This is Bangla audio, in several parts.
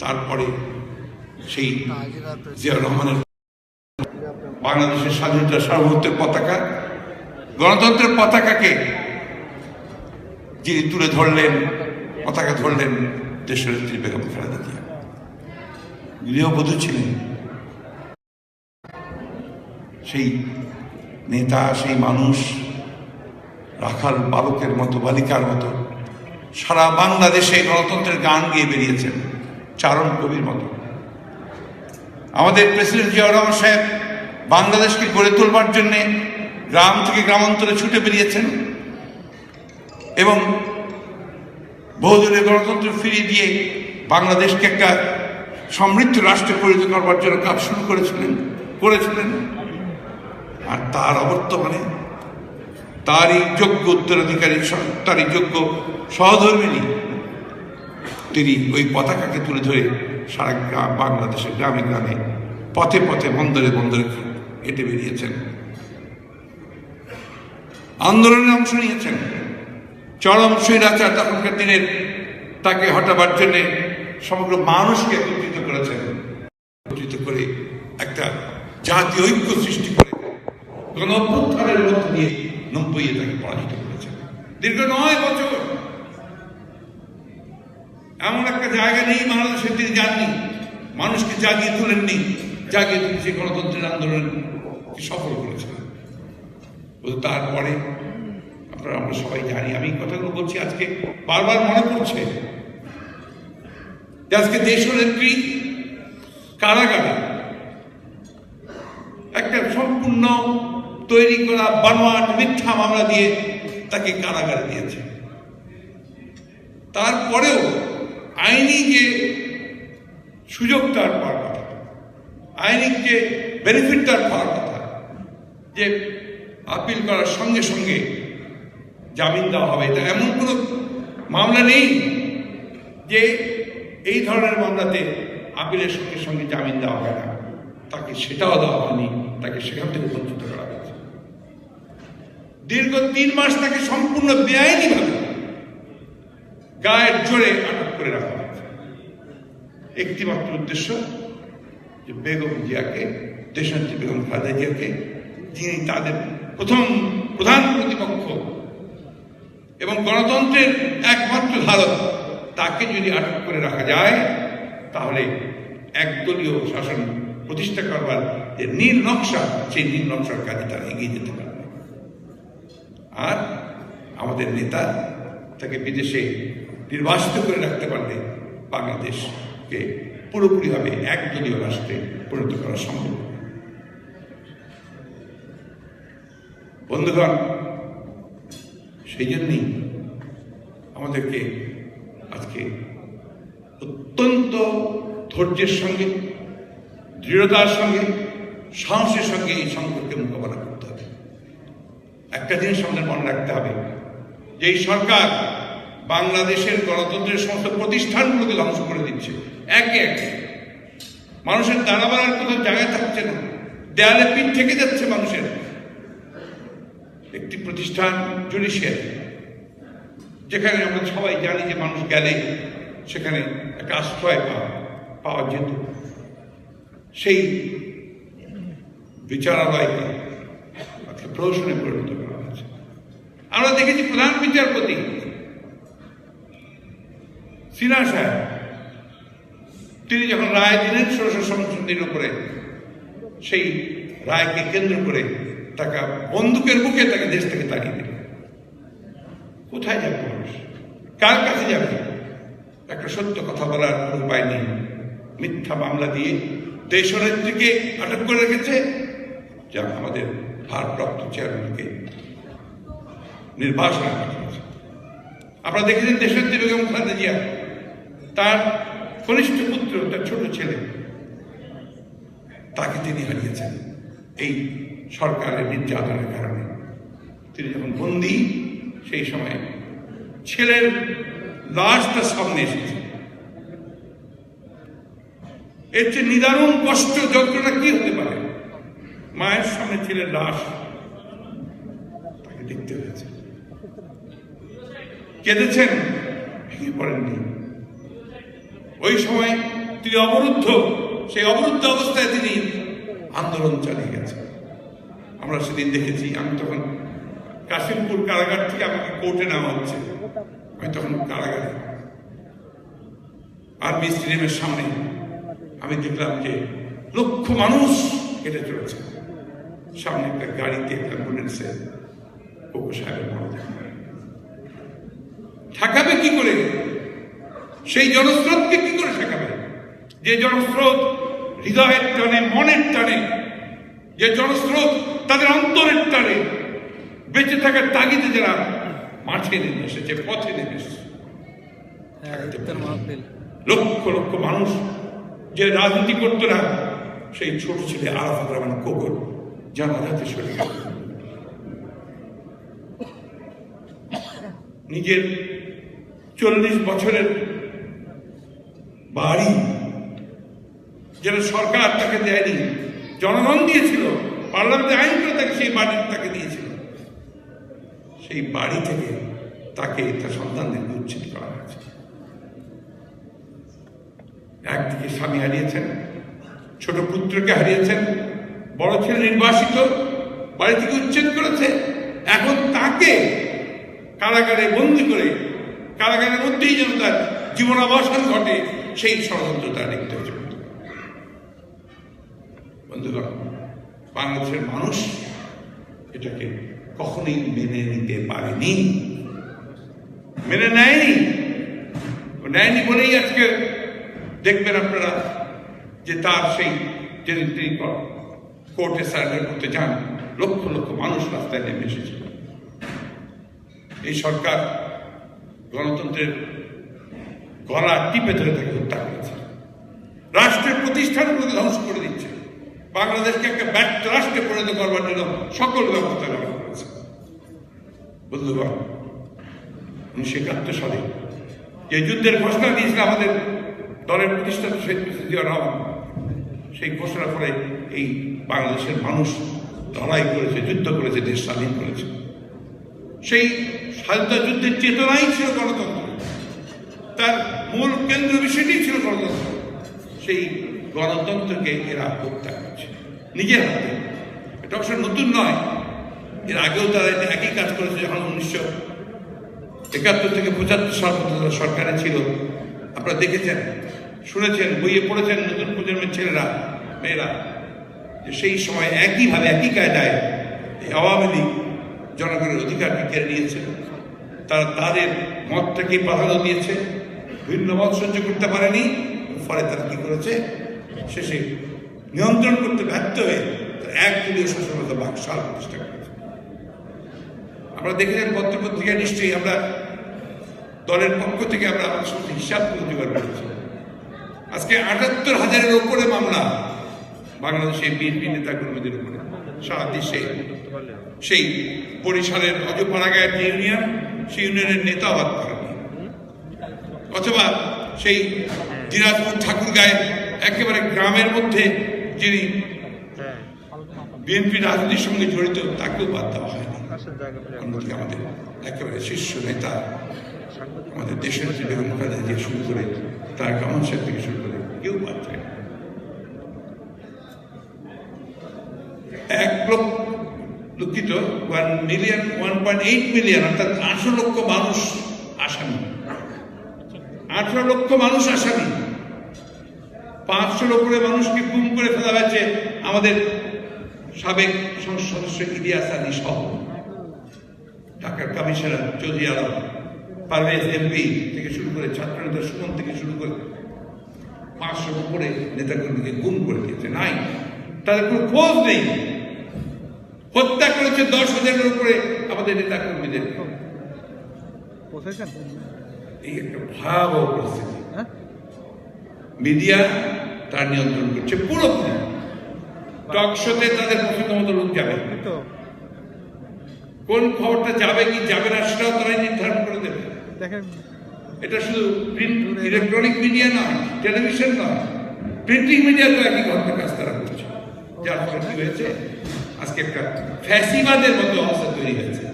তারপরে সেই জিয়াউর রহমানের বাংলাদেশের স্বাধীনতা সার্বভৌমত্বের পতাকা গণতন্ত্রের পতাকাকে যিনি তুলে ধরলেন পতাকা ধরলেন দেশনেত্রী বেগম খালেদা জিয়া। গৃহবধূ ছিলেন সেই নেতা সেই মানুষ রাখাল বালকের মতো বালিকার মতো সারা বাংলাদেশে গণতন্ত্রের গান গেয়ে বেরিয়েছেন। চারণ কবির মতো। আমাদের প্রেসিডেন্ট জিয়াউর রহমান সাহেব বাংলাদেশকে গড়ে তোলবার জন্য গ্রাম থেকে গ্রামান্তরে ছুটে বেরিয়েছেন এবং বহুদলীয় গণতন্ত্র ফিরিয়ে দিয়ে বাংলাদেশকে একটা সমৃদ্ধ রাষ্ট্রে পরিণত করবার জন্য কাজ শুরু করেছিলেন করেছিলেন। আর তার অবর্তমানে তারই যোগ্য উত্তরাধিকারী, তারই যোগ্য সহধর্মিনী তিনি ওই পতাকাকে তুলে ধরে সারা বাংলাদেশের গ্রামে গ্রামে পথে পথে বন্দরে বন্দরে হেঁটে বেরিয়েছেন। আন্দোলনে অংশ নিয়েছেন। চরম স্বৈরাচার তখনকার দিনের তাকে হটাবার জন্য সমগ্র মানুষকে একত্রিত করেছেন। একত্রিত করে একটা জাতীয় ঐক্য সৃষ্টি করে গণ অভ্যুত্থানের মধ্য দিয়ে নব্বইয়ে তাকে পরাজিত করেছেন। দীর্ঘ নয় বছর এমন একটা জায়গা নেই বাংলাদেশের তিনি যাননি মানুষকে জাগিয়ে তুলেননি। জাগিয়ে তুলে সেই গণতন্ত্রের আন্দোলন সফল করেছিলেন কিন্তু তারপরে আপনারা, আমরা সবাই জানি। আমি কথাগুলো বলছি আজকে, বারবার মনে পড়ছে আজকে দেশনেত্রী কারাগারে একটা সম্পূর্ণ তৈরি করা বানোয়াট মিথ্যা মামলা দিয়ে তাকে কারাগারে দিয়েছে। তারপরেও আইনি যে সুযোগ তার পাওয়ার কথা আইনি যে বেনিফিট তার পাওয়ার কথা, যে আপিল করার সঙ্গে সঙ্গে জামিন দেওয়া হবে, এটা এমন কোনো মামলা নেই যে এই ধরনের মামলাতে আপিলের সঙ্গে সঙ্গে জামিন দেওয়া হয় না। তাকে সেটাও দেওয়া হয়নি, তাকে সেখান থেকে বঞ্চিত করা হয়েছে। দীর্ঘ তিন মাস তাকে সম্পূর্ণ বেআইনিভাবে গায়ের জোরে আটক করে রাখা হয়েছে একটিমাত্র উদ্দেশ্য যে বেগম জিয়াকে, দেশনেত্রী বেগম খালেদা জিয়াকে যিনি তাদের প্রথম প্রধান প্রতিপক্ষ এবং গণতন্ত্রের একমাত্র ধারক। তাকে যদি আটক করে রাখা যায়, তাহলে একদলীয় শাসন প্রতিষ্ঠা করবার যে নীল নকশা, সেই নীল নকশার কাজে তারা এগিয়ে যেতে পারবে। আর আমাদের নেতা তাকে বিদেশে নির্বাসিত করে রাখতে পারলে বাংলাদেশকে পুরোপুরিভাবে একদলীয় রাষ্ট্রে পরিণত করা সম্ভব। বন্ধুগণ, সেই জন্যই আমাদেরকে আজকে অত্যন্ত ধৈর্যের সঙ্গে, দৃঢ়তার সঙ্গে, সাহসের সঙ্গে এই সংকটকে মোকাবেলা করতে হবে। একটা জিনিস আমাদের মনে রাখতে হবে, যে এই সরকার বাংলাদেশের গণতন্ত্রের সমস্ত প্রতিষ্ঠানগুলোকে ধ্বংস করে দিচ্ছে। একে একে। মানুষের দাঁড়াবার আর কোথাও জায়গা থাকছে না। দেয়ালে পিঠ থেকে যাচ্ছে মানুষের। একটি প্রতিষ্ঠান জুডিশিয়ারি, যেখানে আমরা সবাই জানি যে মানুষ গেলে সেখানে একটা আশ্রয় পাওয়া পাওয়া যেত। সেই বিচারালয়কে আজকে প্রহসনে পরিণত করা হয়েছে। আমরা দেখেছি প্রধান বিচারপতি সিনহা সাহেব, তিনি যখন রায় দিলেন, ষোড়শ সংশোধনীর উপরে সেই রায়কে কেন্দ্র করে তাকে বন্দুকের বুকে তাকে দেশ থেকে তাড়িয়ে দিল কোথায় যাবে মানুষ? কার কাছে যাবে? একটা সত্য কথা বলার কোনো উপায় নেই। মিথ্যা মামলা দিয়ে দেশনেত্রীকে আটক করে রেখেছে, যা আমাদের ভারপ্রাপ্ত চেয়ারম্যানকে পাঠিয়েছে। আপনারা দেখেছেন দেশনেত্রী বেগম খালেদা জিয়া? তার কনিষ্ঠ পুত্র, তার ছোট ছেলে, তাকে তিনি হারিয়েছেন। এই সরকারের নির্যাতনের কারণে। তিনি যখন বন্দি, সেই সময় ছেলের লাশটা সামনে এসেছে। এর চেয়ে নিদারুণ কষ্ট, যন্ত্রণা কি হতে পারে? মায়ের সামনে ছেলের লাশ তাকে দেখতে হয়েছে। কেঁদেছেন, ভেঙে পড়েননি। ওই সময় তিনি অবরুদ্ধ, সেই অবরুদ্ধ অবস্থায় তিনি আন্দোলন চালিয়ে গেছেন। আমরা সেদিন দেখেছি, আমি তখন কাশিমপুর কারাগার থেকে আমাকে কোর্টে নেওয়া হচ্ছে। আমি তখন কারাগারে। আর্মি স্টেডিয়ামের সামনে আমি দেখলাম যে লক্ষ মানুষ হেঁটে চলেছে। সামনে একটা গাড়িতে একটা অ্যাম্বুলেন্সে কোকো সাহেবের ঠেকাবে কি করে সেই জনস্রোতকে কি করে ঠেকাবে যে জনস্রোত হৃদয়ের টানে মনের টানে যে জনস্রোত তাদের অন্তরের টানে বেঁচে থাকার তাগিদে যারা মাঠে নেমে এসেছে পথে নেমে এসেছে। হ্যাঁ লক্ষ লক্ষ মানুষ যে রাজনীতি করতো না সেই ছোট ছেলে আরাফাত রহমান কোকর জানাজাতে গেল। নিজের চল্লিশ বছরের বাড়ি যেটা সরকার তাকে দেয়নি, জনগণ দিয়েছিল পার্লামেন্টে আইন করে তাকে সেই বাড়ি তাকে দিয়েছিল। সেই বাড়ি থেকে তাকে তার সন্তানদেরকে উচ্ছেদ করা হয়েছে। একদিকে স্বামী হারিয়েছেন, ছোট পুত্রকে হারিয়েছেন, বড় ছেলে নির্বাসিত, বাড়ি থেকে উচ্ছেদ করেছে। এখন তাকে কারাগারে বন্দি করে, কারাগারের মধ্যেই যেন তার জীবনাবসান ঘটে। সেই ষড়যন্ত্র তার দেখতে হচ্ছে বন্ধুগণ, বাংলাদেশের মানুষ এটাকে কখনোই মেনে নিতে পারেনি। মেনে নেয়নি। নেয়নি বলেই আজকে দেখবেন আপনারা যে তার সেই যেদিন তিনি কোর্টে সারেন্ডার করতে যান, লক্ষ লক্ষ মানুষ রাস্তায় নেমে এসেছিল এই সরকার গণতন্ত্রের গলা টিপে ধরে তাকে হত্যা করেছে। রাষ্ট্রের প্রতিষ্ঠানগুলো ধ্বংস করে দিচ্ছে। বাংলাদেশকে একটা ব্যর্থ রাষ্ট্রে পরিণত করবার জন্য সকল ব্যবস্থা গ্রহণ করেছে বন্ধুগণ, উনিশশো একাত্তর সালে যে যুদ্ধের ঘোষণা দিয়েছিল আমাদের দলের প্রতিষ্ঠাতা শেখ মুজিবুর রহমান সেই ঘোষণার পরে এই বাংলাদেশের মানুষ লড়াই করেছে, যুদ্ধ করেছে, দেশ স্বাধীন করেছে। সেই স্বাধীনতা যুদ্ধের চেতনাই ছিল গণতন্ত্র। তার মূল কেন্দ্র বিষয়টি ছিল গণতন্ত্র। সেই গণতন্ত্রকে এরা হত্যা করছে। নিজের হাতে। এটা অবশ্য নতুন নয়। এর আগেও তারা একই কাজ করেছে যখন উনিশশো একাত্তর থেকে পঁচাত্তর সাল পর্যন্ত সরকারে ছিল। আপনারা দেখেছেন, শুনেছেন, বইয়ে পড়েছেন নতুন প্রজন্মের ছেলেরা, মেয়েরা, যে সেই সময় একইভাবে, একই কায়দায় এই আওয়ামী লীগ জনগণের অধিকারকে কেড়ে নিয়েছে। তারা তাদের মতটাকে প্রাধান্য দিয়েছে। ভিন্ন মত সহ্য করতে পারেনি, ফলে তারা কি করেছে? শেষে নিয়ন্ত্রণ করতে ব্যর্থ হয়ে তারা এক দলীয় শাসনতা বাকশাল প্রতিষ্ঠা করেছে। আমরা দেখেছেন পত্রপত্রিকা নিশ্চয়ই আমরা দলের পক্ষ থেকে আমরা আমাদের হিসাবগুলো জোগাড় করেছি। আজকে আটাত্তর হাজারের ওপরে মামলা বাংলাদেশে বিএনপি নেতা কর্মীদের উপরে। সারা দেশে সেই বরিশালের অজপাড়াগায়ের যে ইউনিয়ন, সেই ইউনিয়নের নেতা করেনি অথবা সেই দিনাজপুর ঠাকুরগাঁয়ের একেবারে গ্রামের মধ্যে যিনি বিএনপি রাজনীতির সঙ্গে জড়িত, তাকেও বাদ দেওয়া হয়নি। অন্যদিকে আমাদের একেবারে শীর্ষ নেতা আমাদের দেশের যে বেগম খালেদা শুরু করে, তার কামান সাহেব থেকে শুরু করে, কেউ বাদ দেয় এক লক্ষ দুঃখিত one million one point eight million অর্থাৎ আঠারো লক্ষ মানুষ আসামি। আঠারো লক্ষ মানুষ আসামি। পাঁচশোর উপরে মানুষকে গুম করে ফেলা হয়েছে আমাদের সাবেক সংসদ সদস্য ইলিয়াস আলী সহ। ঢাকার কমিশনার চৌধুরী আলম, পারভেজ এমপি থেকে শুরু করে ছাত্রনেতা সুমন থেকে শুরু করে পাঁচশোর উপরে নেতাকর্মীকে গুম করে দিয়েছে। নাই, তাদের কোনো খোঁজ নেই। হত্যা করেছে দশ হাজারের উপরে আমাদের নেতাকর্মীদের। এই একটা ভয়াবহ পরিস্থিতি। হ্যাঁ? মিডিয়া তার নিয়ন্ত্রণ করছে পুরোপুরি টক শোতে তাদের পছন্দ মতো লোক যাবে। কোন খবরটা যাবে কি যাবে না সেটাও তারাই নির্ধারণ করে দেবে। দেখেন এটা শুধু প্রিন্ট ইলেকট্রনিক মিডিয়া নয় টেলিভিশন নয় প্রিন্টিং মিডিয়া তো একই ঘটনার কাজ তারা করছে। যার ফলে কি হয়েছে? আজকে একটা ফ্যাসিবাদের মতো অবস্থা তৈরি হয়েছে।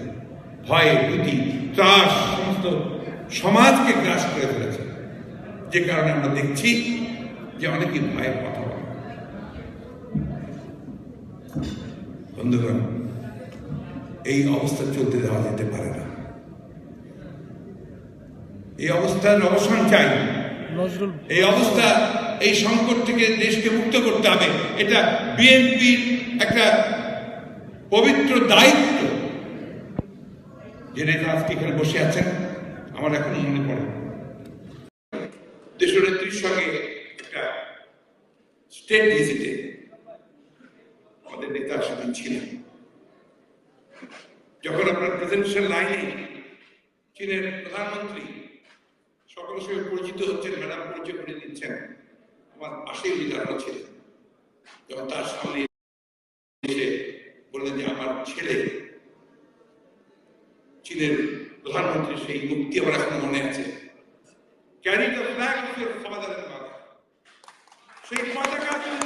ভয় ভীতি ত্রাস সমস্ত সমাজকে গ্রাস করে ফেলেছে। যে কারণে আমরা দেখছি যে অনেকে ভয়ের কথা বলে। বন্ধুগণ এই অবস্থা চলতে দেওয়া যেতে পারে না। এই অবস্থার অবসান চাই। এই অবস্থা এই সংকট থেকে দেশকে মুক্ত করতে হবে। এটা বিএনপির একটা পবিত্র দায়িত্ব। যে নেতা আজকে এখানে বসে আছেন আমার এখনও মনে পড়ে। দেশনেত্রীর সঙ্গে একটা স্টেট ভিজিটে আমাদের নেতা সেদিন ছিলেন। যখন আপনার প্রেসিডেন্সিয়াল লাইনে চীনের প্রধানমন্ত্রী সকলের সঙ্গে পরিচিত হচ্ছেন, ম্যাডাম পরিচয় করে দিচ্ছেন, আমার পাশেই উনি ছিলেন। যখন তার সামনে এসে বললেন যে, আমার ছেলে চীনের প্রধানমন্ত্রী সেই মুক্তি আমার এখন মনে আছে। Carry the flag of your father and mother সেই পতাকা তুমি